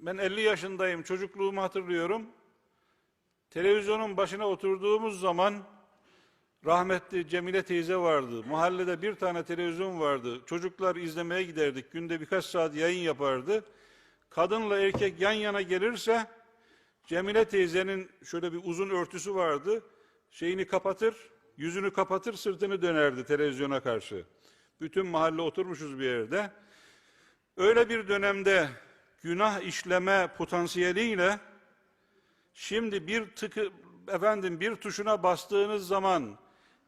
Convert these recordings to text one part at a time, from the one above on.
ben 50 yaşındayım, çocukluğumu hatırlıyorum. Televizyonun başına oturduğumuz zaman rahmetli Cemile teyze vardı. Mahallede bir tane televizyon vardı. Çocuklar izlemeye giderdik. Günde birkaç saat yayın yapardı. Kadınla erkek yan yana gelirse Cemile teyzenin şöyle bir uzun örtüsü vardı. Şeyini kapatır, yüzünü kapatır, sırtını dönerdi televizyona karşı. Bütün mahalle oturmuşuz bir yerde. Öyle bir dönemde günah işleme potansiyeliyle şimdi bir tıkı efendim bir tuşuna bastığınız zaman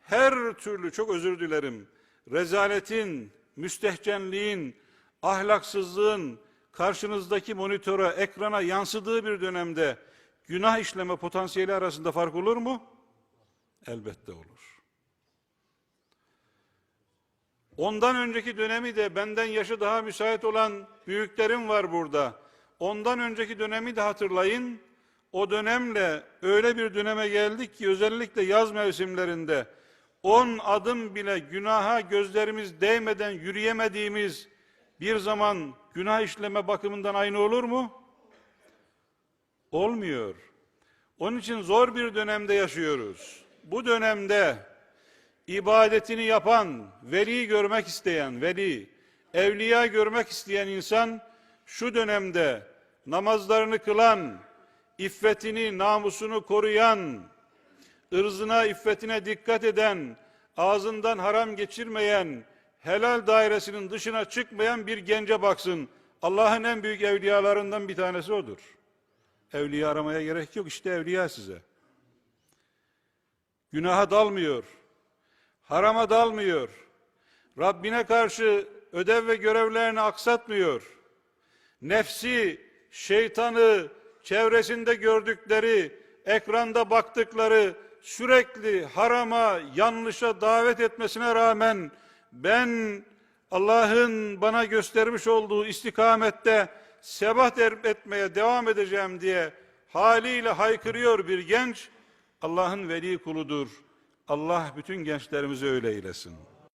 her türlü çok özür dilerim rezaletin, müstehcenliğin, ahlaksızlığın karşınızdaki monitöre, ekrana yansıdığı bir dönemde günah işleme potansiyeli arasında fark olur mu? Elbette olur. Ondan önceki dönemi de benden yaşı daha müsait olan büyüklerim var burada. Ondan önceki dönemi de hatırlayın. O dönemle öyle bir döneme geldik ki özellikle yaz mevsimlerinde on adım bile günaha gözlerimiz değmeden yürüyemediğimiz bir zaman günah işleme bakımından aynı olur mu? Olmuyor. Onun için zor bir dönemde yaşıyoruz. Bu dönemde ibadetini yapan, veli görmek isteyen, veli, evliya görmek isteyen insan şu dönemde namazlarını kılan, iffetini, namusunu koruyan, ırzına, iffetine dikkat eden, ağzından haram geçirmeyen, helal dairesinin dışına çıkmayan bir gence baksın. Allah'ın en büyük evliyalarından bir tanesi odur. Evliya aramaya gerek yok, işte evliya size. Günaha dalmıyor, harama dalmıyor, Rabbine karşı ödev ve görevlerini aksatmıyor. Nefsi, şeytanı, çevresinde gördükleri, ekranda baktıkları sürekli harama, yanlışa davet etmesine rağmen ben Allah'ın bana göstermiş olduğu istikamette sebat er- etmeye devam edeceğim diye haliyle haykırıyor bir genç Allah'ın veli kuludur. Allah bütün gençlerimizi öyle eylesin.